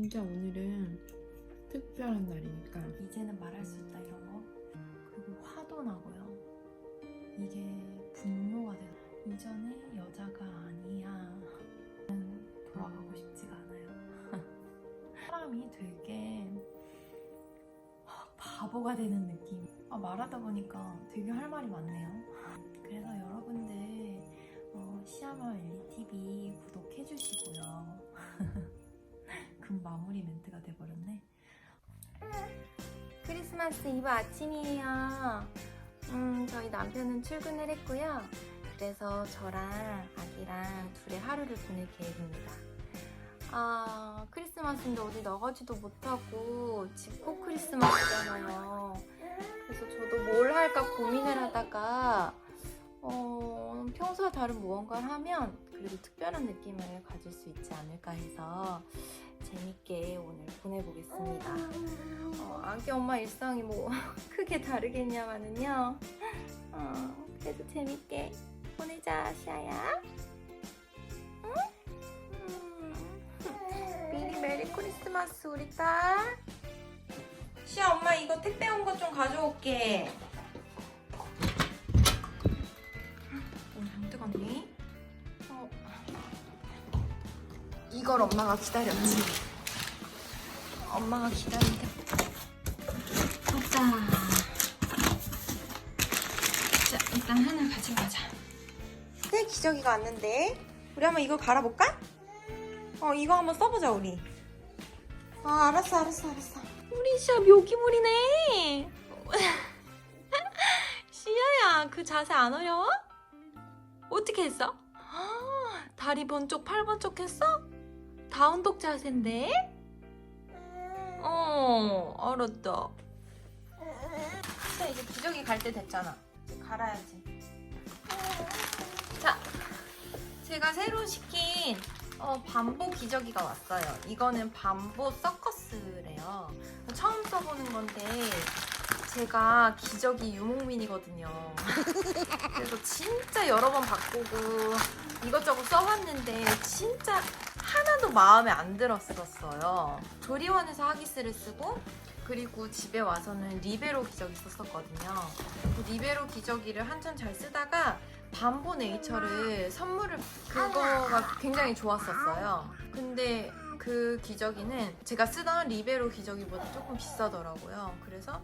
진짜 오늘은 특별한 날이니까 이제는 말할 수 있다 이런 거. 그리고 화도 나고요. 이게 분노가 돼요 이전에 여자가 아니야. 는 돌아가고 싶지가 않아요. 사람이 되게 아, 바보가 되는 느낌. 아, 말하다 보니까 되게 할 말이 많네요. 그래서 여러분들 어, 시아마 엘리TV 구독해주시고요 금 마무리 멘트가 돼버렸네 크리스마스 이브 아침이에요. 음, 저희 남편은 출근을 했고요. 그래서 저랑 아기랑 둘의 하루를 보낼 계획입니다. 아, 크리스마스인데 어디 나가지도 못하고 집콕 크리스마스잖아요. 그래서 저도 뭘 할까 고민을 하다가 어, 평소와 다른 무언가를 하면 그래도 특별한 느낌을 가질 수 있지 않을까 해서 재밌게 오늘 보내보겠습니다. 어, 아기 엄마 일상이 뭐 크게 다르겠냐마는요. 어, 그래도 재밌게 보내자, 시아야. 미리 메리 크리스마스 우리 딸. 시아 엄마 이거 택배 온 거 좀 가져올게. 걸 엄마가 기다렸지. 엄마가 기다린대. 보자. 자, 일단 하나 가져가자. 새 기저귀가 왔는데. 우리 한번 이거 갈아볼까? 어, 이거 한번 써보자, 우리. 아, 알았어, 알았어, 알았어. 우리 시아 묘기물이네. 시아야, 그 자세 안 어려워? 어떻게 했어? 아, 다리 번쪽, 팔 번쪽 했어? 다운독 자세인데? 어, 알았다. 자, 이제 기저귀 갈 때 됐잖아. 이제 갈아야지. 자, 제가 새로 시킨 어, 밤보 기저귀가 왔어요. 이거는 밤보 서커스래요. 처음 써보는 건데 제가 기저귀 유목민이거든요. 그래서 진짜 여러 번 바꾸고 이것저것 써봤는데 진짜 하나도 마음에 안 들었었어요. 조리원에서 하기스를 쓰고 그리고 집에 와서는 리베로 기저귀 썼었거든요. 그 리베로 기저귀를 한참 잘 쓰다가 밤보 네이처를 선물을 그거가 굉장히 좋았었어요. 근데 그 기저귀는 제가 쓰던 리베로 기저귀보다 조금 비싸더라고요. 그래서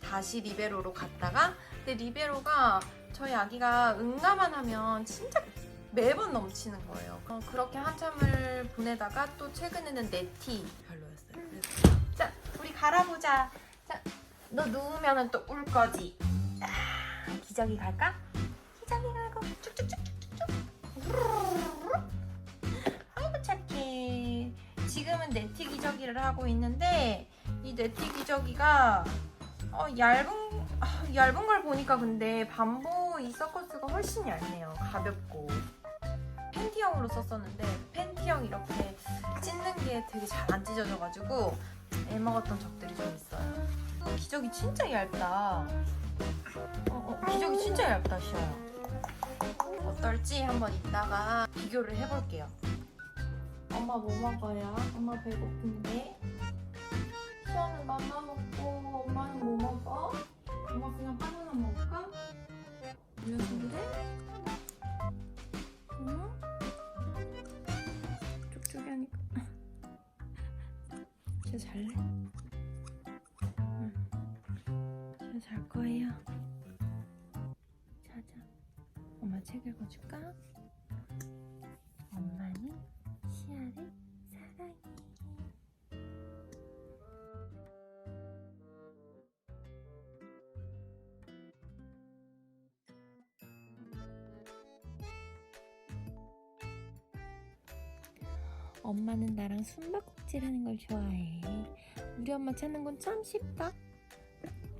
다시 리베로로 갔다가 근데 리베로가 저희 아기가 응가만 하면 진짜 매번 넘치는 거예요. 어, 그렇게 한참을 보내다가 또 최근에는 네티 별로였어요. 자, 우리 갈아보자. 자, 너 누우면 또울 거지. 아, 기저귀 갈까? 기저귀 갈고 쭉쭉쭉쭉쭉. 아이고 착해. 지금은 네티 기저귀를 하고 있는데 이 네티 기저귀가 어, 얇은 아, 얇은 걸 보니까 근데 밤보 이 서커스가 훨씬 얇네요. 가볍고. 팬티형으로 썼었는데 팬티형 이렇게 찢는 게 되게 잘 안 찢어져가지고 애 먹었던 적들이 좀 있어요. 어, 기저귀 진짜 얇다. 어, 어, 기저귀 진짜 얇다, 시아야. 어떨지 한번 이따가 비교를 해볼게요. 엄마 뭐 먹어요? 엄마 배고픈데? 시아는 맘마 먹고 엄마는 뭐 먹어? 엄마 그냥 바나나 먹을까? 녀석인데? 진짜 잘래? 응. 잘 거예요 자자 엄마 책 읽어줄까? 엄마는 시아를 사랑해 엄마는 나랑 숨바꼭질 하는 걸 좋아해. 우리 엄마 찾는 건 참 쉽다.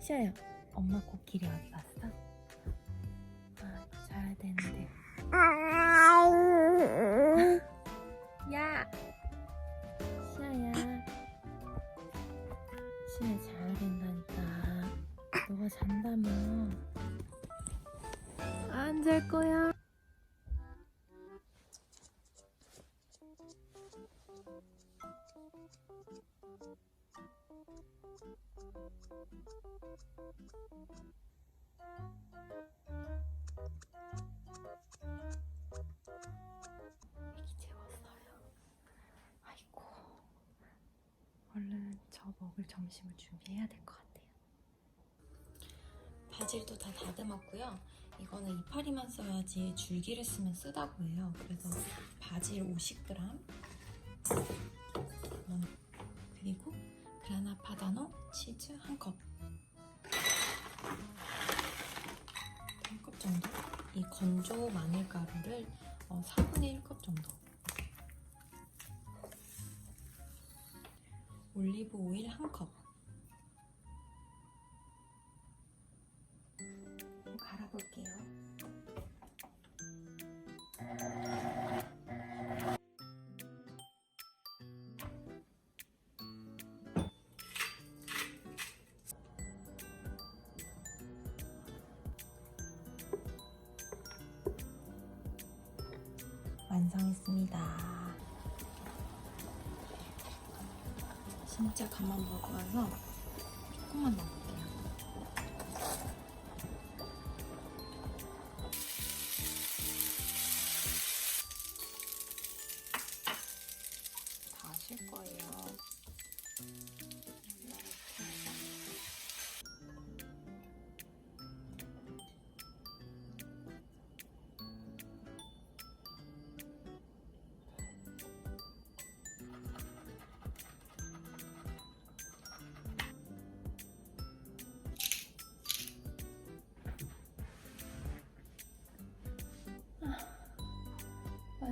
시아야, 엄마 코끼리 어디 갔어? 아, 자야 되는데. 야! 시아야. 시아야, 자야 된다니까. 너가 잔다면. 안 잘 거야. 애기 재웠어요. 아이고. 얼른 저 먹을 점심을 준비해야 될 것 같아요. 바질도 다 다듬었고요. 이거는 이파리만 써야지 줄기를 쓰면 쓰다고 해요. 그래서 바질 50g 파다노 치즈 한 컵. 한 컵 정도? 이 건조 마늘 가루를 어, 4분의 1컵 정도. 올리브 오일 한 컵. 갈아볼게요. 완성했습니다. 진짜 간만 먹어서 조금만 넣을게요.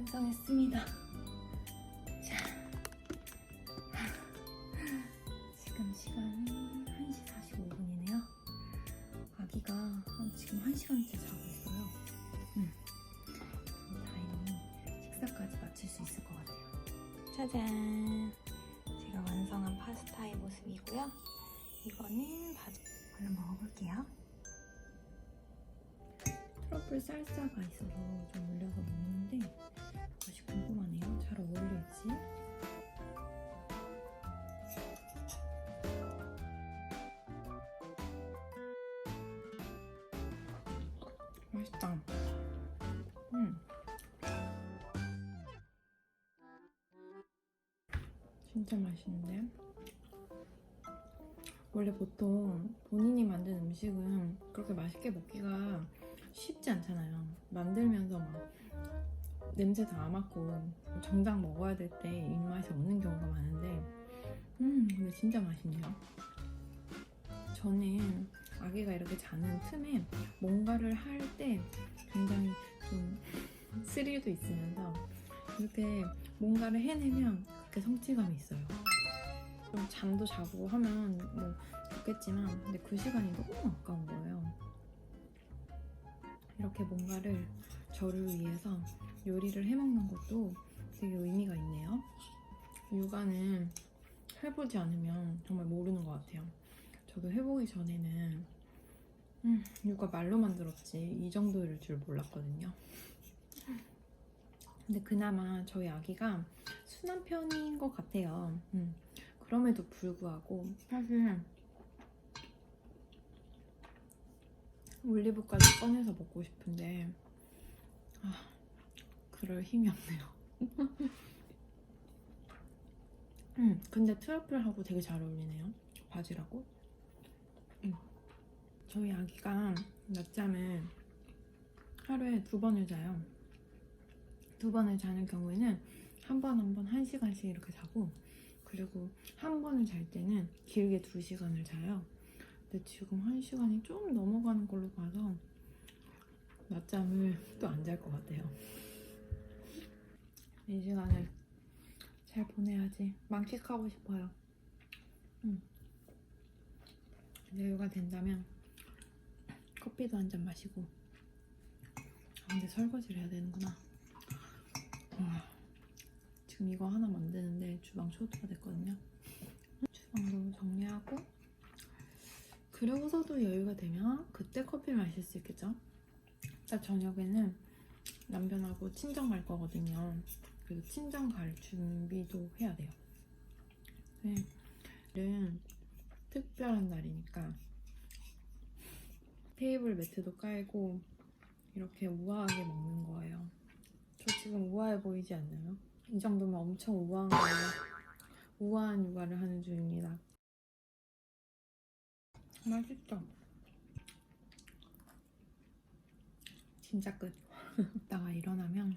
완성했습니다. 자, 지금 시간이 1시 45분이네요. 아기가 한 지금 1시간째 자고 있어요. 음. 다행히 식사까지 마칠 수 있을 것 같아요. 짜잔! 제가 완성한 파스타의 모습이고요. 이거는 바지. 얼른 먹어볼게요. 트러플 쌀사가 있어서 좀 올려서 먹는데. 잘 어울릴지. 맛있다. 음. 진짜 맛있는데? 원래 보통 본인이 만든 음식은 그렇게 맛있게 먹기가 쉽지 않잖아요. 만들면서 막 냄새 다 맡고 정작 먹어야 될 때 입맛이 없는 경우가 많은데 음 근데 진짜 맛있네요. 저는 아기가 이렇게 자는 틈에 뭔가를 할 때 굉장히 좀 스릴도 있으면서 이렇게 뭔가를 해내면 그렇게 성취감이 있어요. 좀 잠도 자고 하면 뭐 좋겠지만 근데 그 시간이 너무 아까운 거예요. 이렇게 뭔가를 저를 위해서 요리를 해먹는 것도 되게 의미가 있네요. 육아는 해보지 않으면 정말 모르는 것 같아요. 저도 해보기 전에는 음, 육아 말로만 들었지 이 정도일 줄 몰랐거든요. 근데 그나마 저희 아기가 순한 편인 것 같아요. 음, 그럼에도 불구하고 사실 올리브까지 꺼내서 먹고 싶은데 아, 그럴 힘이 없네요. 음, 근데 트러플하고 되게 잘 어울리네요. 바지라고. 음. 저희 아기가 낮잠을 하루에 두 번을 자요. 두 번을 자는 경우에는 한 번 한 번 한 시간씩 이렇게 자고 그리고 한 번을 잘 때는 길게 두 시간을 자요. 근데 지금 한 시간이 좀 넘어가는 걸로 봐서 낮잠을 또 안 잘 것 같아요. 이 시간을 잘 보내야지 만끽하고 싶어요. 음. 여유가 된다면 커피도 한 잔 마시고 아, 근데 설거지를 해야 되는구나. 와, 지금 이거 하나 만드는데 주방 초토가 됐거든요. 주방도 정리하고 그러고서도 여유가 되면 그때 커피 마실 수 있겠죠? 딱 저녁에는 남편하고 친정 갈 거거든요. 그래서 친정 갈 준비도 해야 돼요. 오늘은 특별한 날이니까 테이블 매트도 깔고 이렇게 우아하게 먹는 거예요. 저 지금 우아해 보이지 않나요? 이 정도면 엄청 우아한 거예요. 우아한 육아를 하는 중입니다. 맛있죠? 진짜 끝. 이따가 일어나면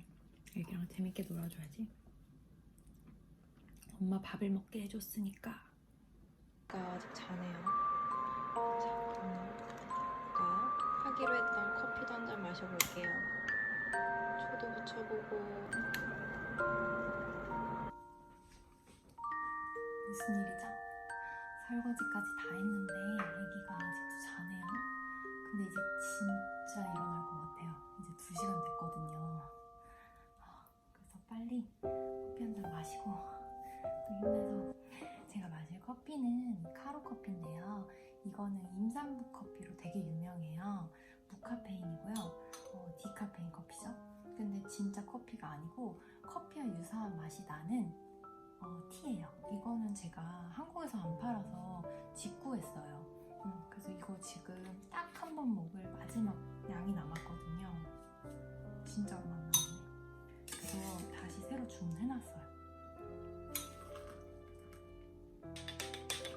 애기랑 재밌게 놀아줘야지. 엄마 밥을 먹게 해줬으니까. 가 아직 자네요. 자, 오늘가 하기로 했던 커피도 한 잔 마셔볼게요. 초도 붙여보고. 무슨 일이죠? 설거지까지 다 했는데 아기가 아직도 자네요. 근데 이제 진짜 일어날 것 같아요. 이제 2시간 됐거든요. 빨리 커피 한 잔 마시고 또 힘내서 제가 마실 커피는 카로 커피인데요. 이거는 임산부 커피로 되게 유명해요. 무카페인이고요. 어, 디카페인 커피죠. 근데 진짜 커피가 아니고 커피와 유사한 맛이 나는 어, 티예요. 이거는 제가 한국에서 안 팔아서 직구했어요. 음, 그래서 이거 지금 딱 한 번 먹을 마지막 양이 남았거든요. 진짜 남았네. 그래서 다시 새로 주문해놨어요.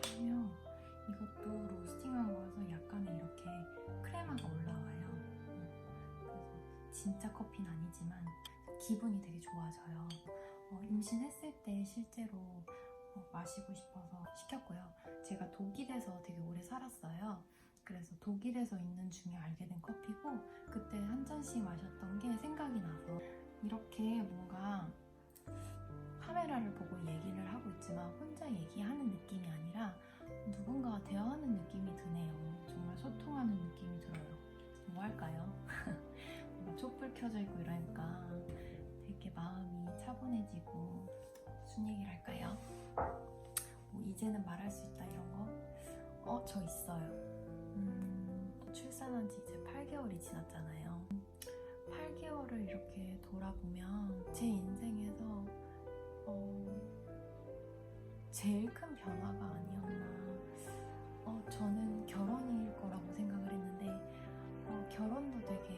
그러면 이것도 로스팅한 거라서 약간의 이렇게 크레마가 올라와요. 음, 그래서 진짜 커피는 아니지만 기분이 되게 좋아져요. 어, 임신했을 때 실제로 어, 마시고 싶어서 시켰고요. 제가 독일에서 되게 오래 살았어요. 그래서 독일에서 있는 중에 알게 된 커피고 그때 한 잔씩 마셨던 게 생각이 나서 이렇게 뭔가 카메라를 보고 얘기를 하고 있지만 혼자 얘기하는 느낌이 아니라 누군가와 대화하는 느낌이 드네요. 정말 소통하는 느낌이 들어요. 뭐 할까요? 촛불 켜져 있고 이러니까 되게 마음이 차분해지고 무슨 얘기를 할까요? 뭐 이제는 말할 수 있다 이런 거? 어, 저 있어요. 음, 출산한 지 이제 8개월이 지났잖아요. 8개월을 이렇게 돌아보면 제 인생에서 어, 제일 큰 변화가 아니었나. 어, 저는 결혼일 거라고 생각을 했는데 어, 결혼도 되게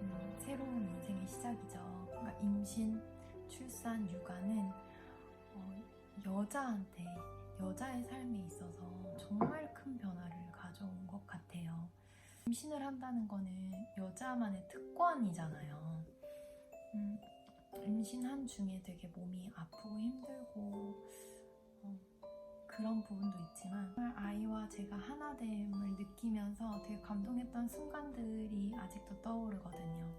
음, 새로운 인생의 시작이죠. 그러니까 임신, 출산, 육아는 어, 여자한테 여자의 삶에 있어서 정말 큰 변화를 가져온 것 같아요. 임신을 한다는 거는 여자만의 특권이잖아요. 음, 임신한 중에 되게 몸이 아프고 힘들고 어, 그런 부분도 있지만 아이와 제가 하나됨을 느끼면서 되게 감동했던 순간들이 아직도 떠오르거든요.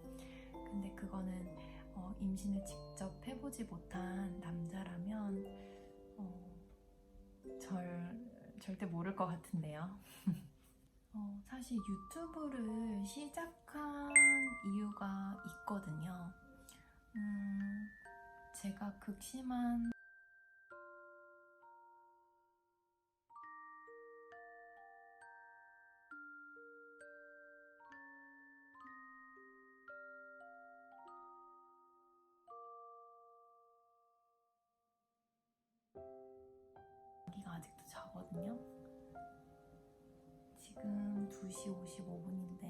근데 그거는 어, 임신을 직접 해보지 못한 남자라면 어, 절 절대 모를 것 같은데요. 어, 사실 유튜브를 시작한 이유가 있거든요. 음, 제가 극심한 아직도 자거든요. 지금 2시 55분인데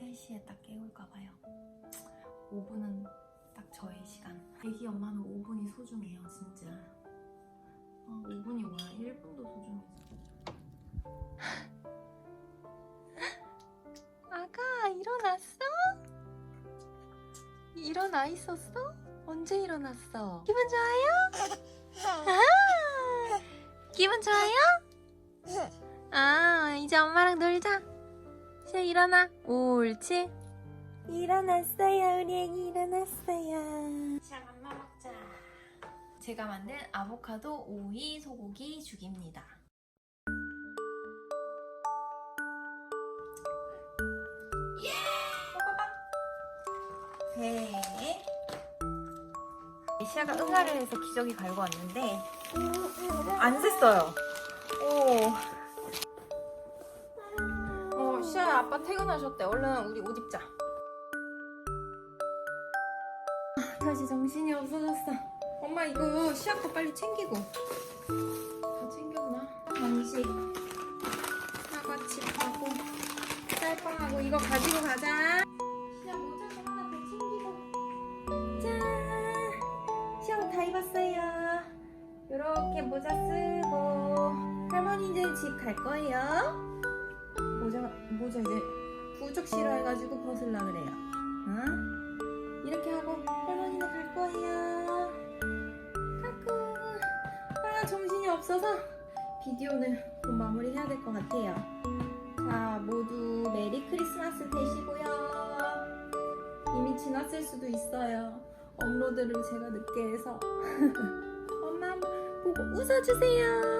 3시에 딱 깨울까봐요. 5분은 딱 저의 시간. 아기 엄마는 5분이 소중해요, 진짜. 어, 5분이 뭐야? 1분도 소중해서. 아가 일어났어? 일어나 있었어? 언제 일어났어? 기분 좋아요? 아, 기분 좋아요? 아, 이제 엄마랑 놀자. 이제 일어나. 옳지. 일어났어요. 우리 애기 일어났어요. 자, 맘마 먹자. 제가 만든 아보카도 오이 소고기 죽입니다. 예! 먹어봐. 네. 시아가 응아를 해서 기저귀 갈고 왔는데 안 샜어요. 오. 아빠 퇴근하셨대. 얼른 우리 옷 입자. 아, 다시 정신이 없어졌어. 엄마 이거 시아거 빨리 챙기고. 다 챙겼나? 간식, 사과칩하고 쌀빵하고 이거 가지고 가자. 시아 모자도 하나 더 챙기고. 짠! 시아옷 다 입었어요. 이렇게 모자 쓰고 할머니들 집 갈 거예요. 이제 부쩍 싫어해가지고 벗을라 그래요. 어? 이렇게 하고 할머니들 갈 거예요. 가고 아 정신이 없어서 비디오는 곧 마무리해야 될 것 같아요. 자 모두 메리 크리스마스 되시고요. 이미 지났을 수도 있어요. 업로드를 제가 늦게 해서 엄마 보고 웃어주세요.